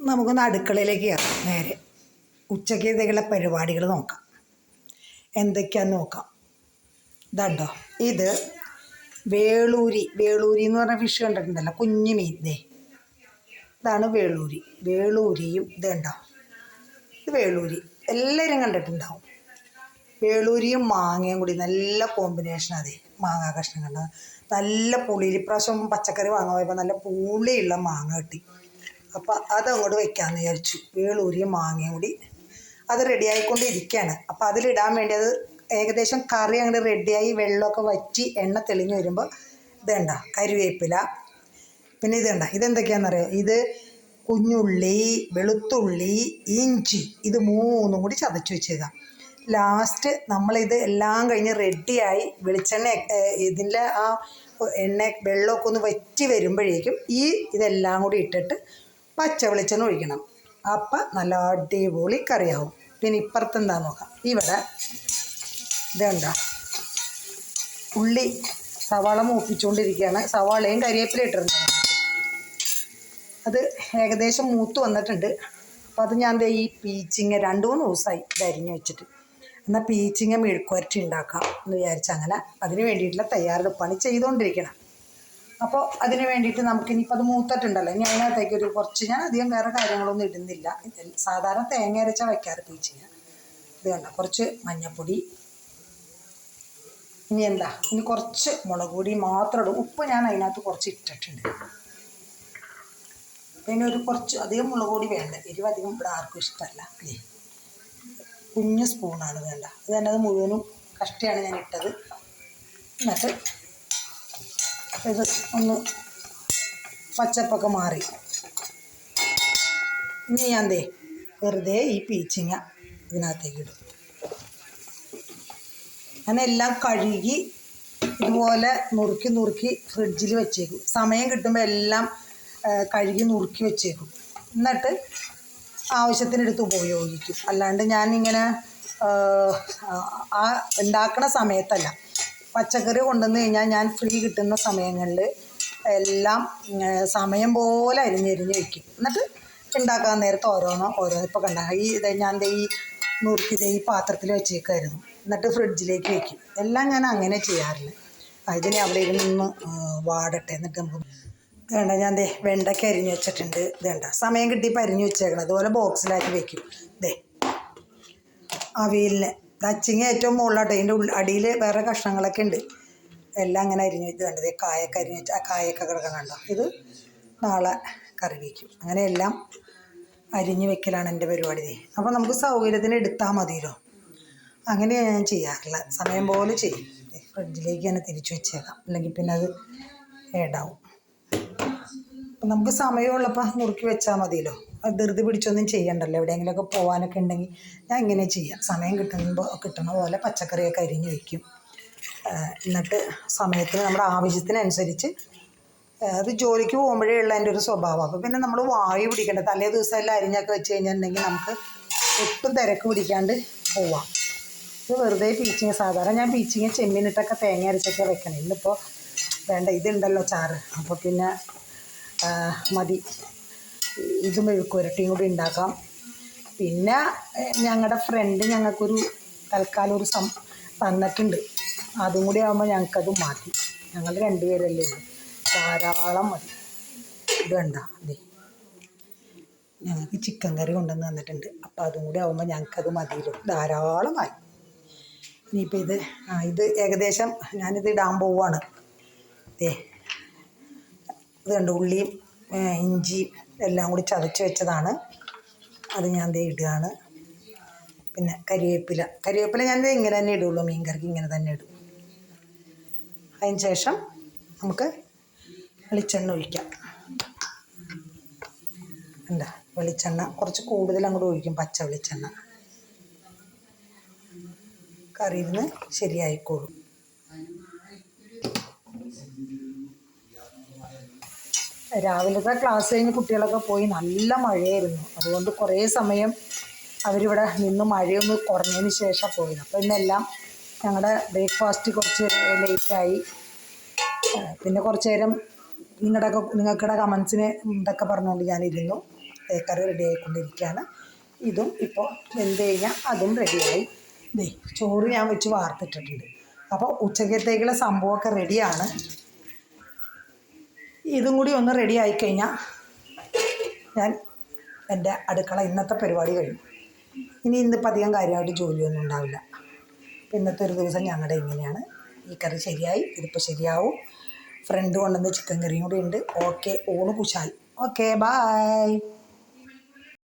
നമുക്കൊന്ന് അടുക്കളയിലേക്ക് കയറാം നേരെ. ഉച്ചക്കേതേക്കുള്ള പരിപാടികൾ നോക്കാം. എന്തൊക്കെയാന്ന് നോക്കാം. ഇതാണ്ടോ. ഇത് വേളൂരി. വേളൂരി എന്ന് പറഞ്ഞ ഫിഷ് കണ്ടിട്ടുണ്ടല്ലോ കുഞ്ഞു മീൻ ദേ. ഇതാണ് വേളൂരി. വേളൂരിയും ഇതുണ്ടോ. ഇത് വേളൂരി. എല്ലാവരും കണ്ടിട്ടുണ്ടാവും. വേളൂരിയും മാങ്ങയും കൂടി നല്ല കോമ്പിനേഷൻ അതെ മാങ്ങ കഷ്ണം കണ്ടത് നല്ല പുളിയിൽ ഇപ്രാവശ്യം പച്ചക്കറി വാങ്ങാൻ പോയപ്പോൾ നല്ല പുളിയുള്ള മാങ്ങ കിട്ടി. അപ്പോൾ അതങ്ങോട്ട് വെക്കാമെന്ന് വിചാരിച്ചു. വേളൂരിയും മാങ്ങയും കൂടി അത് റെഡിയായിക്കൊണ്ടിരിക്കുകയാണ് അപ്പോൾ അതിലിടാൻ വേണ്ടി അത് ഏകദേശം കറി അങ്ങോട്ട് റെഡിയായി വെള്ളമൊക്കെ വറ്റി എണ്ണ തെളിഞ്ഞ് വരുമ്പോൾ ഇതുണ്ട? കരിവേപ്പില. പിന്നെ ഇതുണ്ട? ഇതെന്തൊക്കെയാണെന്നറിയാം ഇത് കുഞ്ഞുള്ളി വെളുത്തുള്ളി ഇഞ്ചി ഇത് മൂന്നും കൂടി ചതച്ച് വെച്ചേക്കാം. ലാസ്റ്റ് നമ്മളിത് എല്ലാം കഴിഞ്ഞ് റെഡിയായി വെളിച്ചെണ്ണ ഇതിന്റെ ആ എണ്ണ വെള്ളമൊക്കെ ഒന്ന് വറ്റി വരുമ്പോഴേക്കും ഈ ഇതെല്ലാം കൂടി ഇട്ടിട്ട് പച്ച വെളിച്ചെണ്ണ ഒഴിക്കണം. അപ്പം നല്ല അടിപൊളി കറിയാവും. പിന്നെ ഇപ്പുറത്ത് എന്താ നോക്കാം? ഇവിടെ ഇതുണ്ട? ഉള്ളി സവാള മൂപ്പിച്ചുകൊണ്ടിരിക്കുകയാണ് സവാളയും കരിയേപ്പില ഇട്ടിട്ടുണ്ട് അത് ഏകദേശം മൂത്ത് വന്നിട്ടുണ്ട്. അപ്പോൾ അത് ഞാൻ ഈ പീച്ചിങ്ങ രണ്ട് മൂന്ന് ദിവസമായി ഇത് വെച്ചിട്ട്. എന്നാൽ പീച്ചിങ്ങ മെഴുക്കുവരട്ടി ഉണ്ടാക്കാം എന്ന് വിചാരിച്ച് അങ്ങനെ അതിന് വേണ്ടിയിട്ടുള്ള തയ്യാറെടുപ്പാണ് ചെയ്തുകൊണ്ടിരിക്കണം അപ്പോൾ അതിന് വേണ്ടിയിട്ട് നമുക്ക് ഇനിയിപ്പോൾ അത് മൂത്തിട്ടുണ്ടല്ലോ. ഇനി അതിനകത്തേക്ക് ഒരു കുറച്ച് ഞാൻ അധികം വേറെ കാര്യങ്ങളൊന്നും ഇടുന്നില്ല. സാധാരണ തേങ്ങ അരച്ച വയ്ക്കാറ് പീച്ചിങ്ങ ഇത് കണ്ട? കുറച്ച് മഞ്ഞപ്പൊടി. ഇനി എന്താ? ഇനി കുറച്ച് മുളക് പൊടി മാത്രം ഇടും. ഉപ്പ് ഞാൻ അതിനകത്ത് കുറച്ച് ഇട്ടിട്ടുണ്ട്. പിന്നെ ഒരു കുറച്ച് അധികം മുളക് പൊടി വേണ്ട. എരിവ് അധികം ഇവിടെ ആർക്കും ഇഷ്ടമല്ല. അല്ലേ കുഞ്ഞ് സ്പൂണാണ് വേണ്ട. അത് തന്നെ അത് മുഴുവനും കഷ്ടിയാണ് ഞാൻ ഇട്ടത്. എന്നിട്ട് ഇത് ഒന്ന് പച്ചപ്പൊക്കെ മാറി. ഇനി ഞാൻ ദേ വെറുതെ ഈ പീച്ചിങ്ങ ഇതിനകത്തേക്ക് ഇടും. അങ്ങനെ എല്ലാം കഴുകി ഇതുപോലെ നുറുക്കി നുറുക്കി ഫ്രിഡ്ജിൽ വെച്ചേക്കും. സമയം കിട്ടുമ്പോൾ എല്ലാം കഴുകി നുറുക്കി വെച്ചേക്കും. എന്നിട്ട് ആവശ്യത്തിനെടുത്ത് ഉപയോഗിക്കും. അല്ലാണ്ട് ഞാനിങ്ങനെ ആ, ഉണ്ടാക്കണ സമയത്തല്ല. പച്ചക്കറി കൊണ്ടുവന്ന് കഴിഞ്ഞാൽ ഞാൻ ഫ്രീ കിട്ടുന്ന സമയങ്ങളിൽ എല്ലാം സമയം പോലെ അരിഞ്ഞരിഞ്ഞ് വയ്ക്കും എന്നിട്ട് ഉണ്ടാക്കാൻ നേരത്ത് ഓരോന്നോ ഓരോ ഇപ്പോൾ കണ്ട ഈ ഇത് ഞാൻ ഈ നുറുക്കി ദേ ഈ പാത്രത്തിൽ വെച്ചേക്കായിരുന്നു. എന്നിട്ട് ഫ്രിഡ്ജിലേക്ക് വയ്ക്കും എല്ലാം ഞാൻ അങ്ങനെ ചെയ്യാറില്ല. അതിന് അവിടെ ഇരുന്ന് വാടട്ടെ എന്നിട്ട് നമുക്ക് വേണ്ട ഞാൻ ദേ വെണ്ടയ്ക്ക അരിഞ്ഞ് വെച്ചിട്ടുണ്ട്. ഇത് വേണ്ട സമയം കിട്ടിയപ്പോൾ അരിഞ്ഞ് വെച്ചേക്കണം. അതുപോലെ ബോക്സിലാക്കി വെക്കും. ദേ അവിയലിന് അച്ചിങ്ങ ഏറ്റവും മുകളിലാട്ടോ ഇതിന്റെ ഉള്ളിൽ അടിയിൽ വേറെ കഷ്ണങ്ങളൊക്കെ ഉണ്ട്. എല്ലാം അങ്ങനെ അരിഞ്ഞ് വെച്ച് കണ്ടത് കായൊക്കെ അരിഞ്ഞ് വെച്ച് ആ കായൊക്കെ കിടക്കണുണ്ടോ ഇത് നാളെ കറി വയ്ക്കും. അങ്ങനെ എല്ലാം അരിഞ്ഞ് വെക്കലാണ് എന്റെ പരിപാടി. അപ്പോൾ നമുക്ക് സൗകര്യത്തിന് എടുത്താൽ മതിയല്ലോ. അങ്ങനെയാണ് ഞാൻ ചെയ്യാറില്ല സമയം പോലെ ചെയ്യും. ഫ്രിഡ്ജിലേക്ക് തന്നെ തിരിച്ചു വെച്ചേക്കാം. അല്ലെങ്കിൽ പിന്നെ അത് ഏടാവും. നമുക്ക് സമയമുള്ളപ്പോൾ നുറുക്കി വെച്ചാൽ മതിയല്ലോ. ധൃതി പിടിച്ചൊന്നും ചെയ്യണ്ടല്ലോ. എവിടെയെങ്കിലുമൊക്കെ പോകാനൊക്കെ ഉണ്ടെങ്കിൽ ഞാൻ ഇങ്ങനെ ചെയ്യാം. സമയം കിട്ടുമ്പോൾ കിട്ടുന്ന പോലെ പച്ചക്കറിയൊക്കെ അരിഞ്ഞ് വയ്ക്കും എന്നിട്ട് സമയത്തിന് നമ്മുടെ ആവശ്യത്തിനനുസരിച്ച് അത് ജോലിക്ക് പോകുമ്പോഴേ ഉള്ള എന്റെ ഒരു സ്വഭാവം. അപ്പോൾ പിന്നെ നമ്മൾ വായു പിടിക്കേണ്ട. തലേ ദിവസം എല്ലാം അരിഞ്ഞൊക്കെ വെച്ച് കഴിഞ്ഞിട്ടുണ്ടെങ്കിൽ നമുക്ക് ഒട്ടും തിരക്ക് പിടിക്കാണ്ട് പോവാം. ഇത് വെറുതെ പീച്ചിങ് സാധാരണ ഞാൻ പീച്ചിങ് ചെമ്മീനിട്ടൊക്കെ തേങ്ങ അരച്ചൊക്കെ വെക്കണം. ഇന്നിപ്പോൾ വേണ്ട ഇതുണ്ടല്ലോ ചാറ്. അപ്പോൾ പിന്നെ മതി. ഇത് മെഴുക്കുരട്ടിയും കൂടി ഉണ്ടാക്കാം. പിന്നെ ഞങ്ങളുടെ ഫ്രണ്ട് ഞങ്ങൾക്കൊരു തൽക്കാലം ഒരു സം തന്നിട്ടുണ്ട്. അതും കൂടി ആകുമ്പോൾ ഞങ്ങൾക്കത് മാറ്റി. ഞങ്ങൾ രണ്ടുപേരല്ലേ ഉള്ളൂ. ധാരാളം മതി. ഇത് വേണ്ട അതെ ഞങ്ങൾക്ക് ചിക്കൻ കറി കൊണ്ടുവന്ന് തന്നിട്ടുണ്ട്. അപ്പോൾ അതും കൂടി ആകുമ്പോൾ ഞങ്ങൾക്കത് മതിയല്ലോ. ധാരാളമായി ഇനിയിപ്പോൾ ഇത് ആ ഇത് ഏകദേശം ഞാനിത് ഇടാൻ പോവുകയാണ് ദേ. ഇത് കണ്ട് ഉള്ളിയും ഇഞ്ചിയും എല്ലാം കൂടി ചതച്ച് വെച്ചതാണ്. അത് ഞാൻ ദേ ഇടുകയാണ്. പിന്നെ കരിവേപ്പില. കരിവേപ്പില ഞാൻ ഇങ്ങനെ തന്നെ ഇടുള്ളൂ. മീൻ കറിക്ക് ഇങ്ങനെ തന്നെ ഇടും. അതിന് ശേഷം നമുക്ക് വെളിച്ചെണ്ണ ഒഴിക്കാം. എന്താ? വെളിച്ചെണ്ണ. കുറച്ച് കൂടുതൽ അങ്ങോട്ട് ഒഴിക്കും. പച്ച വെളിച്ചെണ്ണ. കറിയിൽ നിന്ന് ശരിയായിക്കോളും. രാവിലത്തെ ക്ലാസ് കഴിഞ്ഞ് കുട്ടികളൊക്കെ പോയി നല്ല മഴയായിരുന്നു. അതുകൊണ്ട് കുറേ സമയം അവരിവിടെ നിന്ന് മഴയൊന്ന് കുറഞ്ഞതിന് ശേഷം പോയത്. അപ്പോൾ ഇന്നെല്ലാം ഞങ്ങളുടെ ബ്രേക്ക്ഫാസ്റ്റ് കുറച്ച് ലേറ്റായി പിന്നെ കുറച്ച് നേരം നിങ്ങളുടെ നിങ്ങൾക്കിടെ കമൻസിന് ഇതൊക്കെ പറഞ്ഞുകൊണ്ട് ഞാനിരുന്നു. തേക്കറി റെഡി ആയിക്കൊണ്ടിരിക്കുകയാണ്. ഇതും ഇപ്പോൾ എന്ത് കഴിഞ്ഞാൽ അതും റെഡിയായി ദേ ചോറ് ഞാൻ വെച്ച് വാർത്തിട്ടിട്ടുണ്ട്. അപ്പോൾ ഉച്ചക്കത്തേക്കുള്ള സംഭവമൊക്കെ റെഡിയാണ് ഇതും കൂടി ഒന്ന് റെഡി ആയിക്കഴിഞ്ഞാൽ ഞാൻ എന്റെ അടുക്കള ഇന്നത്തെ പരിപാടി കഴിഞ്ഞു. ഇനി ഇന്നിപ്പോൾ അധികം കാര്യമായിട്ട് ജോലിയൊന്നും ഉണ്ടാവില്ല. ഇന്നത്തെ ഒരു ദിവസം ഞങ്ങളുടെ ഇങ്ങനെയാണ്. ഈ കറി ശരിയായി ഇതിപ്പോൾ ശരിയാവും. ഫ്രണ്ട് കൊണ്ടുവന്ന് ചിക്കൻ കറിയും കൂടി ഉണ്ട്. ഓക്കെ ഊണ് കുശാൽ. Okay bye